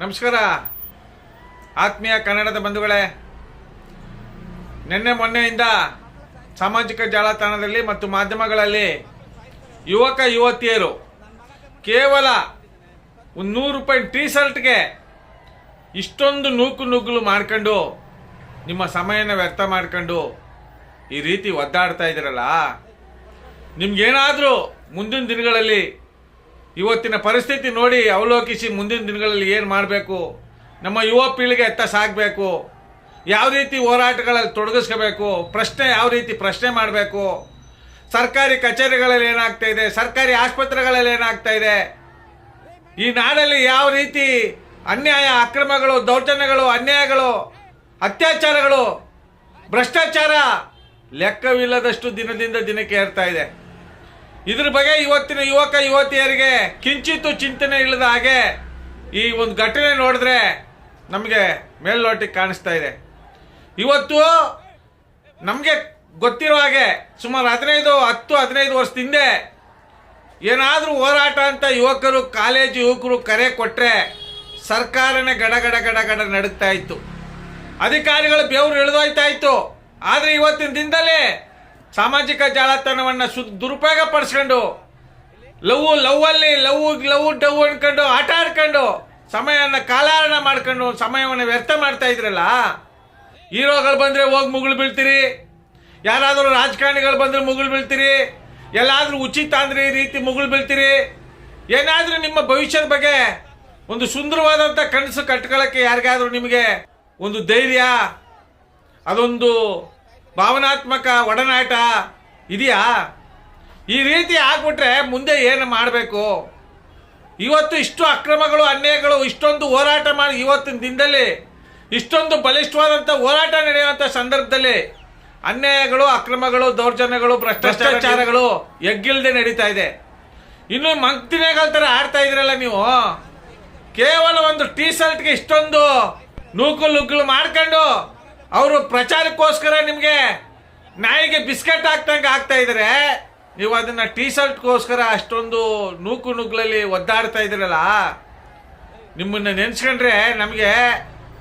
ನಮಸ್ಕಾರ. ಆತ್ಮೀಯ ಕನ್ನಡದ ಬಂಧುಗಳೇ, ನಿನ್ನೆ ಮೊನ್ನೆಯಿಂದ ಸಾಮಾಜಿಕ ಜಾಲತಾಣದಲ್ಲಿ ಮತ್ತು ಮಾಧ್ಯಮಗಳಲ್ಲಿ ಯುವಕ ಯುವತಿಯರು ಕೇವಲ ಒಂದು ನೂರು ರೂಪಾಯಿ ಟೀ ಶರ್ಟ್ಗೆ ಇಷ್ಟೊಂದು ನೂಕು ನುಗ್ಗಲು ಮಾಡ್ಕೊಂಡು ನಿಮ್ಮ ಸಮಯನ ವ್ಯರ್ಥ ಮಾಡ್ಕೊಂಡು ಈ ರೀತಿ ಒದ್ದಾಡ್ತಾ ಇದ್ದೀರಲ್ಲ? ನಿಮ್ಗೇನಾದರೂ ಮುಂದಿನ ದಿನಗಳಲ್ಲಿ ಇವತ್ತಿನ ಪರಿಸ್ಥಿತಿ ನೋಡಿ ಅವಲೋಕಿಸಿ ಮುಂದಿನ ದಿನಗಳಲ್ಲಿ ಏನು ಮಾಡಬೇಕು? ನಮ್ಮ ಯುವ ಪೀಳಿಗೆ ಎತ್ತ ಸಾಗಬೇಕು ಯಾವ ರೀತಿ ಹೋರಾಟಗಳಲ್ಲಿ ತೊಡಗಿಸ್ಕೋಬೇಕು? ಪ್ರಶ್ನೆ ಯಾವ ರೀತಿ ಪ್ರಶ್ನೆ ಮಾಡಬೇಕು? ಸರ್ಕಾರಿ ಕಚೇರಿಗಳಲ್ಲಿ ಏನಾಗ್ತಾ ಇದೆ? ಸರ್ಕಾರಿ ಆಸ್ಪತ್ರೆಗಳಲ್ಲಿ ಏನಾಗ್ತಾ ಇದೆ? ಈ ನಾಡಲ್ಲಿ ಯಾವ ರೀತಿ ಅನ್ಯಾಯ, ಅಕ್ರಮಗಳು, ದೌರ್ಜನ್ಯಗಳು, ಅನ್ಯಾಯಗಳು, ಅತ್ಯಾಚಾರಗಳು, ಭ್ರಷ್ಟಾಚಾರ ಲೆಕ್ಕವಿಲ್ಲದಷ್ಟು ದಿನದಿಂದ ದಿನಕ್ಕೆ ಏರ್ತಾ ಇದೆ. ಇದ್ರ ಬಗ್ಗೆ ಇವತ್ತಿನ ಯುವಕ ಯುವತಿಯರಿಗೆ ಕಿಂಚಿತ್ತು ಚಿಂತನೆ ಇಲ್ಲದ ಹಾಗೆ ಈ ಒಂದು ಘಟನೆ ನೋಡಿದ್ರೆ ನಮಗೆ ಮೇಲ್ನೋಟಕ್ಕೆ ಕಾಣಿಸ್ತಾ ಇದೆ. ಇವತ್ತು ನಮಗೆ ಗೊತ್ತಿರೋ ಹಾಗೆ ಸುಮಾರು ಹದಿನೈದು, ಹತ್ತು, ಹದಿನೈದು ವರ್ಷದ ಹಿಂದೆ ಏನಾದರೂ ಹೋರಾಟ ಅಂತ ಯುವಕರು, ಕಾಲೇಜು ಯುವಕರು ಕರೆ ಕೊಟ್ಟರೆ ಸರ್ಕಾರನೇ ಗಡಗಡ ಗಡಗಡ ಗಡ ಗಡ ನಡುಗ್ತಾ ಇತ್ತು. ಅಧಿಕಾರಿಗಳು ಬೆವರು ಇಳಿದೋಯ್ತಾ ಇತ್ತು. ಆದರೆ ಇವತ್ತಿನ ದಿನದಲ್ಲಿ ಸಾಮಾಜಿಕ ಜಾಲತಾಣವನ್ನು ಸು ದುರುಪಯೋಗ ಪಡಿಸ್ಕೊಂಡು ಲವ್, ಲವ್ವಲ್ಲಿ ಲವ್ ಲವ್, ಡವ್ ಅನ್ಕೊಂಡು, ಆಟ ಆಡ್ಕೊಂಡು ಸಮಯವನ್ನು ಕಾಲಹರಣ ಮಾಡ್ಕೊಂಡು, ಸಮಯವನ್ನು ವ್ಯರ್ಥ ಮಾಡ್ತಾ ಇದ್ರಲ್ಲ, ಹೀರೋಗಳು ಬಂದರೆ ಹೋಗಿ ಮುಗುಳು ಬೀಳ್ತೀರಿ, ಯಾರಾದರೂ ರಾಜಕಾರಣಿಗಳು ಬಂದರೆ ಮುಗುಳು ಬೀಳ್ತೀರಿ, ಎಲ್ಲಾದರೂ ಉಚಿತ ಅಂದರೆ ಈ ರೀತಿ ಮುಗುಳು ಬೀಳ್ತೀರಿ, ಏನಾದರೂ ನಿಮ್ಮ ಭವಿಷ್ಯದ ಬಗ್ಗೆ ಒಂದು ಸುಂದರವಾದಂಥ ಕನಸು ಕಟ್ಕೊಳ್ಳೋಕ್ಕೆ ಯಾರಿಗಾದರೂ ನಿಮಗೆ ಒಂದು ಧೈರ್ಯ, ಅದೊಂದು ಭಾವನಾತ್ಮಕ ಒಡನಾಟ ಇದೆಯಾ? ಈ ರೀತಿ ಆಗ್ಬಿಟ್ರೆ ಮುಂದೆ ಏನು ಮಾಡಬೇಕು? ಇವತ್ತು ಇಷ್ಟು ಅಕ್ರಮಗಳು, ಅನ್ಯಾಯಗಳು, ಇಷ್ಟೊಂದು ಹೋರಾಟ ಮಾಡಿ ಇವತ್ತಿನ ದಿನದಲ್ಲಿ, ಇಷ್ಟೊಂದು ಬಲಿಷ್ಠವಾದಂಥ ಹೋರಾಟ ನಡೆಯುವಂಥ ಸಂದರ್ಭದಲ್ಲಿ ಅನ್ಯಾಯಗಳು, ಅಕ್ರಮಗಳು, ದೌರ್ಜನ್ಯಗಳು, ಭ್ರಷ್ಟಾಚಾರಗಳು ಎಗ್ಗಿಲ್ದೆ ನಡೀತಾ ಇದೆ. ಇನ್ನು ಮಂಕ್ತಿನೇಗಲ್ ಥರ ಆಡ್ತಾ ಇದ್ರಲ್ಲ ನೀವು? ಕೇವಲ ಒಂದು ಟೀ ಶರ್ಟ್ಗೆ ಇಷ್ಟೊಂದು ನೂಕು ನುಗ್ಗಲು ಮಾಡ್ಕೊಂಡು ಅವರು ಪ್ರಚಾರಕ್ಕೋಸ್ಕರ ನಿಮಗೆ ನಾಯಿಗೆ ಬಿಸ್ಕೆಟ್ ಹಾಕ್ದಂಗೆ ಆಗ್ತಾ ಇದ್ದಾರೆ ನೀವು ಅದನ್ನ ಟೀ ಶರ್ಟ್ಗೋಸ್ಕರ ಅಷ್ಟೊಂದು ನೂಕು ನುಗ್ಗಲಲ್ಲಿ ಒದ್ದಾಡ್ತಾ ಇದ್ದೀರಲ್ಲ ನಿಮ್ಮನ್ನ ನೆನೆಸ್ಕೊಂಡ್ರೆ ನಮಗೆ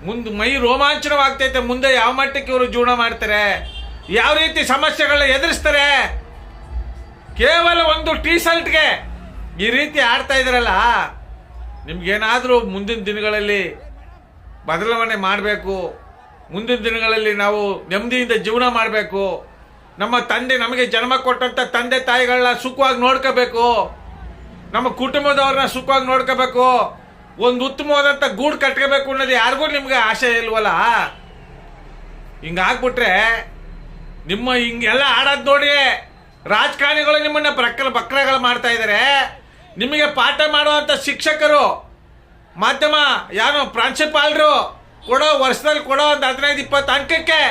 ಮುಂದೆ ಮೈ ರೋಮಾಂಚನವಾಗ್ತೈತೆ. ಮುಂದೆ ಯಾವ ಮಟ್ಟಕ್ಕೆ ಇವರು ಜೀವನ ಮಾಡ್ತಾರೆ, ಯಾವ ರೀತಿ ಸಮಸ್ಯೆಗಳನ್ನ ಎದುರಿಸ್ತಾರೆ. ಕೇವಲ ಒಂದು ಟೀ ಶರ್ಟ್ಗೆ ಈ ರೀತಿ ಆಡ್ತಾ ಇದ್ರಲ್ಲ, ನಿಮ್ಗೇನಾದರೂ ಮುಂದಿನ ದಿನಗಳಲ್ಲಿ ಬದಲಾವಣೆ ಮಾಡಬೇಕು. ಮುಂದಿನ ದಿನಗಳಲ್ಲಿ ನಾವು ನೆಮ್ಮದಿಯಿಂದ ಜೀವನ ಮಾಡಬೇಕು. ನಮ್ಮ ತಂದೆ ನಮಗೆ ಜನ್ಮ ಕೊಟ್ಟಂಥ ತಂದೆ ತಾಯಿಗಳನ್ನ ಸುಖವಾಗಿ ನೋಡ್ಕೋಬೇಕು. ನಮ್ಮ ಕುಟುಂಬದವ್ರನ್ನ ಸುಖವಾಗಿ ನೋಡ್ಕೋಬೇಕು. ಒಂದು ಉತ್ತಮವಾದಂಥ ಗೂಡು ಕಟ್ಕೋಬೇಕು ಅನ್ನೋದು ಯಾರಿಗೂ ನಿಮ್ಗೆ ಆಸೆ ಇಲ್ವಲ್ಲ? ಹಿಂಗಾಗ್ಬಿಟ್ರೆ ನಿಮ್ಮ ಹಿಂಗೆಲ್ಲ ಆಡೋದು ನೋಡಿ ರಾಜಕಾರಣಿಗಳು ನಿಮ್ಮನ್ನ ಪ್ರಕ್ರ ಬಕ್ರಗಳು ಮಾಡ್ತಾ ಇದ್ದಾರೆ ನಿಮಗೆ ಪಾಠ ಮಾಡುವಂಥ ಶಿಕ್ಷಕರು, ಮಾಧ್ಯಮ ಯಾರು ಪ್ರಾಂಶುಪಾಲರು ಕೊಡೋ, ವರ್ಷದಲ್ಲಿ ಕೊಡೋ ಒಂದು ಹದಿನೈದು, ಇಪ್ಪತ್ತು ಅಂಕಕ್ಕೆ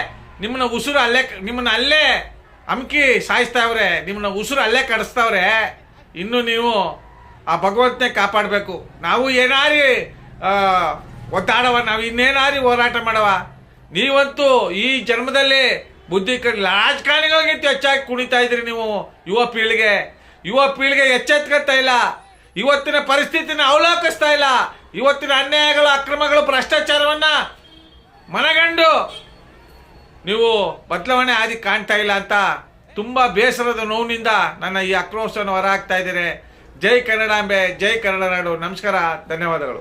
ನಿಮ್ಮನ್ನ ಉಸಿರು ಅಲ್ಲೇ ನಿಮ್ಮನ್ನ ಅಲ್ಲೇ ಅಮ್ಕಿ ಸಾಯಿಸ್ತಾವ್ರೆ, ನಿಮ್ಮನ್ನ ಉಸಿರು ಅಲ್ಲೇ ಕಡಿಸ್ತಾವ್ರೆ, ಇನ್ನು ನೀವು ಆ ಭಗವಂತನೇ ಕಾಪಾಡಬೇಕು. ನಾವು ಏನಾರಿ ಒತ್ತಾಡವ ನಾವು ಇನ್ನೇನಾರಿ ಹೋರಾಟ ಮಾಡವ. ನೀವಂತೂ ಈ ಜನ್ಮದಲ್ಲಿ ಬುದ್ಧಿ ಕಡ್ ರಾಜಕಾರಣಿಗಳಿಗಿಂತ ಹೆಚ್ಚಾಗಿ ಕುಣಿತಾ ಇದ್ರಿ ನೀವು ಯುವ ಪೀಳಿಗೆ. ಯುವ ಪೀಳಿಗೆ ಎಚ್ಚೆತ್ಕೊಳ್ತಾ ಇಲ್ಲ. ಇವತ್ತಿನ ಪರಿಸ್ಥಿತಿನ ಅವಲೋಕಿಸ್ತಾ ಇಲ್ಲ. ಇವತ್ತಿನ ಅನ್ಯಾಯಗಳು, ಅಕ್ರಮಗಳು, ಭ್ರಷ್ಟಾಚಾರವನ್ನ ಮನಗಂಡು ನೀವು ಬದಲಾವಣೆ ಆದಿ ಕಾಣ್ತಾ ಇಲ್ಲ ಅಂತ ತುಂಬಾ ಬೇಸರದ ನೋವಿನಿಂದ ನನ್ನ ಈ ಆಕ್ರೋಶವನ್ನು ಹೊರಹಾಕ್ತಾ ಇದ್ದೀರಿ ಜೈ ಕನ್ನಡಾಂಬೆ ಜೈ ಕನ್ನಡ ನಾಡು. ನಮಸ್ಕಾರ, ಧನ್ಯವಾದಗಳು.